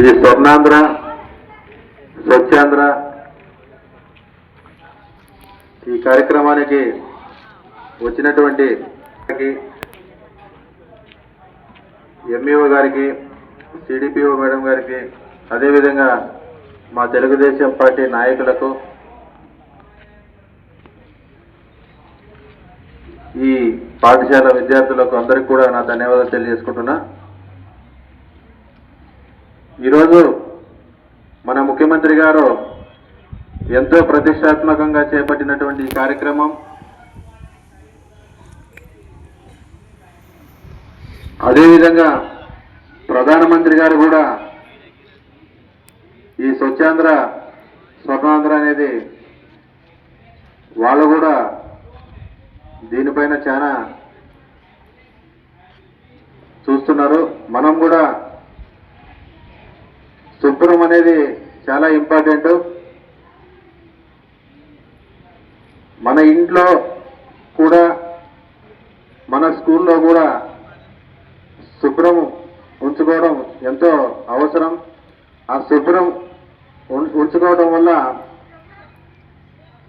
ఈ స్వర్ణాంధ్ర స్వచ్ఛాంధ్ర. ఈ కార్యక్రమానికి వచ్చినటువంటి ఎంఈఓ గారికి సిడిపిఓ మేడం గారికి అదేవిధంగా మా తెలుగుదేశం పార్టీ నాయకులకు ఈ పాఠశాల విద్యార్థులకు అందరికీ కూడా నా ధన్యవాదాలు తెలియజేసుకుంటున్నా. ఈరోజు మన ముఖ్యమంత్రి గారు ఎంతో ప్రతిష్టాత్మకంగా చేపట్టినటువంటి ఈ కార్యక్రమం అదేవిధంగా ప్రధానమంత్రి గారు కూడా ఈ స్వచ్ఛాంధ్ర స్వర్ణాంధ్ర అనేది వాళ్ళు కూడా దీనిపైన చాలా చూస్తున్నారు. మనం కూడా శుభ్రం అనేది చాలా ఇంపార్టెంట్. మన ఇంట్లో కూడా మన స్కూల్లో కూడా శుభ్రం ఉంచుకోవడం ఎంతో అవసరం. ఆ శుభ్రం ఉం- ఉంచుకోవడం వల్ల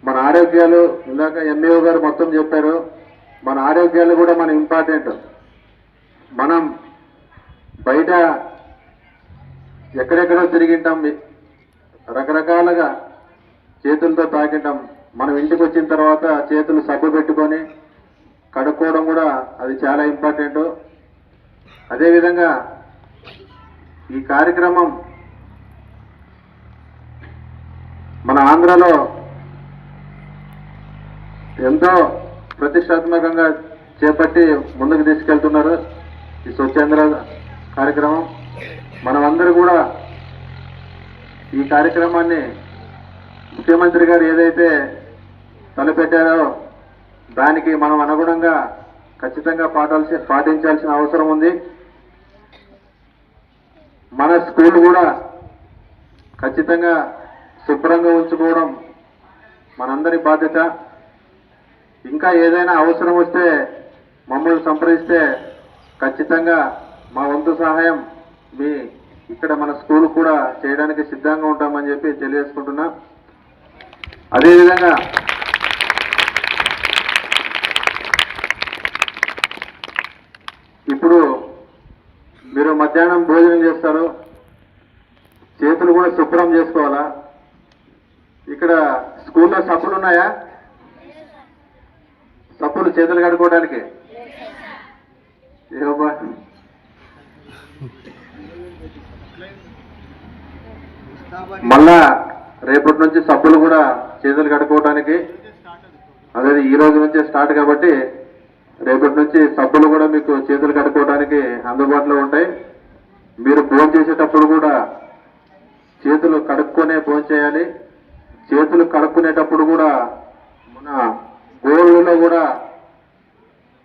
మన ఆరోగ్యాలు ఇందాక ఎంఏఓ గారు మొత్తం చెప్పారు మన ఆరోగ్యాలు కూడా మన ఇంపార్టెంట్. మనం బయట ఎక్కడెక్కడో తిరిగింటాం రకరకాలుగా చేతులతో తాకింటాం. మనం ఇంటికి వచ్చిన తర్వాత చేతులు సబ్బు పెట్టుకొని కడుక్కోవడం కూడా అది చాలా ఇంపార్టెంట్. అదేవిధంగా ఈ కార్యక్రమం మన ఆంధ్రలో ఎంతో ప్రతిష్టాత్మకంగా చేపట్టి ముందుకు తీసుకెళ్తున్నారు. ఈ స్వచ్ఛాంధ్ర కార్యక్రమం. మనమందరూ కూడా ఈ కార్యక్రమాన్ని ముఖ్యమంత్రి గారు ఏదైతే తలపెట్టారో దానికి మనం అనుగుణంగా ఖచ్చితంగా పాటాల్సి పాటించాల్సిన అవసరం ఉంది. మన స్కూల్ కూడా ఖచ్చితంగా శుభ్రంగా ఉంచుకోవడం మనందరి బాధ్యత. ఇంకా ఏదైనా అవసరం వస్తే మమ్మల్ని సంప్రదిస్తే ఖచ్చితంగా మా వంతు సహాయం మీ ఇక్కడ మన స్కూల్ కూడా చేయడానికి సిద్ధంగా ఉంటామని చెప్పి తెలియజేసుకుంటున్నా. అదేవిధంగా ఇప్పుడు మీరు మధ్యాహ్నం భోజనం చేస్తారు. చేతులు కూడా శుభ్రం చేసుకోవాలా? ఇక్కడ స్కూల్లో సబ్బులు ఉన్నాయా? సబ్బులు చేతులు కడుక్కోవడానికి? ఏవబ్బా? మళ్ళా రేపటి నుంచి సబ్బులు కూడా చేతులు కడుక్కోవడానికి అదే ఈ రోజు నుంచే స్టార్ట్ కాబట్టి రేపటి నుంచి సబ్బులు కూడా మీకు చేతులు కడుక్కోవడానికి అందుబాటులో ఉంటాయి. మీరు ఫోన్ చేసేటప్పుడు కూడా చేతులు కడుక్కొనే ఫోన్ చేయాలి. చేతులు కడుక్కునేటప్పుడు కూడా మన గోళ్ళలో కూడా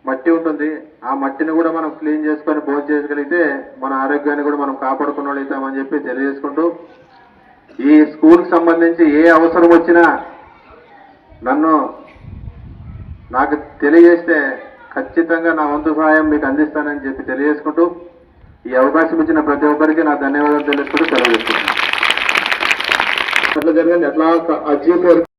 మట్టి ఉంటుంది. ఆ మట్టిని కూడా మనం క్లీన్ చేసుకొని భోజనం చేయగలిగితే మన ఆరోగ్యాన్ని కూడా మనం కాపాడుకున్న అవుతామని చెప్పి తెలియజేసుకుంటూ ఈ స్కూల్ సంబంధించి ఏ అవసరం వచ్చినా నన్ను నాకు తెలియజేస్తే ఖచ్చితంగా నా వంతు సహాయం మీకు అందిస్తానని చెప్పి తెలియజేసుకుంటూ ఈ అవకాశం ఇచ్చిన ప్రతి ఒక్కరికి నా ధన్యవాదాలు తెలుసుకుంటూ సెలవు తీసుకుంటున్నాను. అట్లా జరగండి అట్లా